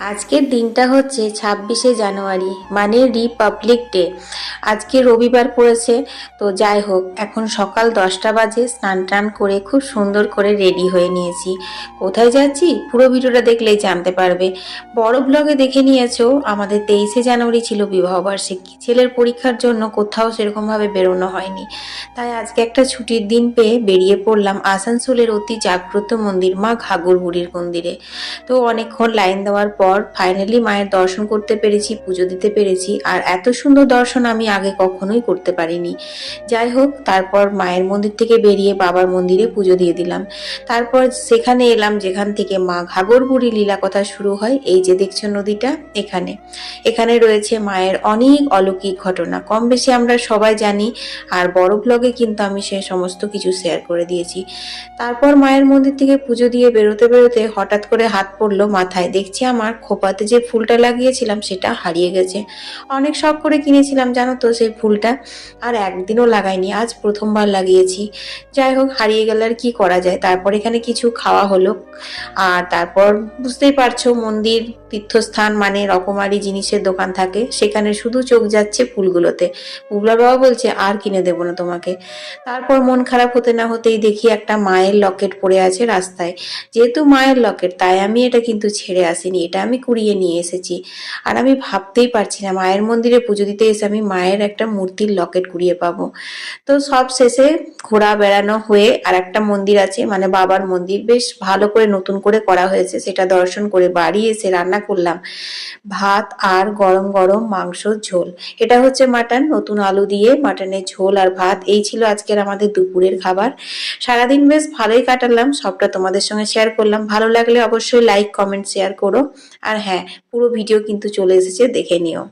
আজকের দিনটা হচ্ছে ছাব্বিশে জানুয়ারি মানে রিপাবলিক ডে। আজকে রবিবার পড়েছে, তো যাই হোক, এখন সকাল দশটা বাজে, স্নান টান করে খুব সুন্দর করে রেডি হয়ে নিয়েছি। কোথায় যাচ্ছি? পুরো ভিডিওটা দেখলেই জানতে পারবে। বড় ব্লগে দেখে নিয়েছো, আমাদের তেইশে জানুয়ারি ছিল বিবাহবার্ষিকী। ছেলের পরীক্ষার জন্য কোথাও সেরকমভাবে বেরোনো হয়নি। তাই আজকে একটা ছুটির দিন পেয়ে বেরিয়ে পড়লাম আসানসোলের অতি জাগ্রত মন্দির মা ঘাগর বুড়ির মন্দিরে। তো অনেকক্ষণ লাইন দেওয়ার পর ফাইনালি মায়ের দর্শন করতে পেরেছি, পুজো দিতে পেরেছি। আর এত সুন্দর দর্শন আমি আগে কখনোই করতে পারিনি। যাই হোক, তারপর মায়ের মন্দির থেকে বেরিয়ে বাবার মন্দিরে পুজো দিয়ে দিলাম। তারপর সেখানে এলাম, যেখান থেকে মা ঘাগরবুড়ি লীলা কথা শুরু হয়। এই যে দেখছ নদীটা, এখানে। এখানে রয়েছে মায়ের অনেক অলৌকিক ঘটনা। কম বেশি আমরা সবাই জানি, আর বড় ব্লগে কিন্তু আমি সে সমস্ত কিছু শেয়ার করে দিয়েছি। তারপর মায়ের মন্দির থেকে পুজো দিয়ে বেরোতে বেরোতে হঠাৎ করে হাত পড়ল মাথায়। দেখছি আমার খোপাতে যে ফুলটা লাগিয়েছিলাম সেটা হারিয়ে গেছে। অনেক শখ করে কিনেছিলাম, জানো তো সেই ফুলটা। আর একদিনও লাগাইনি, আজ প্রথমবার লাগিয়েছি। যাই হোক, হারিয়ে গেলে আর কি করা যায়? তারপর এখানে কিছু খাওয়া হলো। আর তারপর বুঝতেই পারছ, মন্দির তীর্থস্থান মানে রকমারি জিনিসের দোকান থাকে। সেখানে শুধু চোখ যাচ্ছে ফুলগুলোতে। পুবলার বাবা বলছে, আর কিনে দেবো না তোমাকে। তারপর মন খারাপ হতে না হতেই দেখি একটা মায়ের লকেট পড়ে আছে রাস্তায়। যেহেতু মায়ের লকেট, তাই আমি এটা কিন্তু ছেড়ে আসিনি, এটা আমি কুড়িয়ে নিয়ে এসেছি। আর আমি ভাবতেই পারছি না, মায়ের মন্দিরে পুজো দিতে এসে আমি মায়ের একটা মূর্তির লকেট কুড়িয়ে পাবো। তো সব শেষে ঘোরা বেড়ানো হয়ে আর একটা মন্দির আছে মানে বাবার মন্দির। বেশ ভালো করে নতুন করে করা হয়েছে, সেটা দর্শন করে বাড়ি এসে রান্না করলাম। ভাত আর গরম গরম মাংসর ঝোল। এটা হচ্ছে মাটন, নতুন আলু দিয়ে মাটনের ঝোল আর ভাত। এই ছিল আজকের আমাদের দুপুরের খাবার। সারাদিন বেশ ভালোই কাটালাম, সবটা তোমাদের সঙ্গে শেয়ার করলাম। ভালো লাগলে অবশ্যই লাইক কমেন্ট শেয়ার করো। আর হ্যাঁ পুরো ভিডিও কিন্তু চলে এসেছে, দেখে নিও।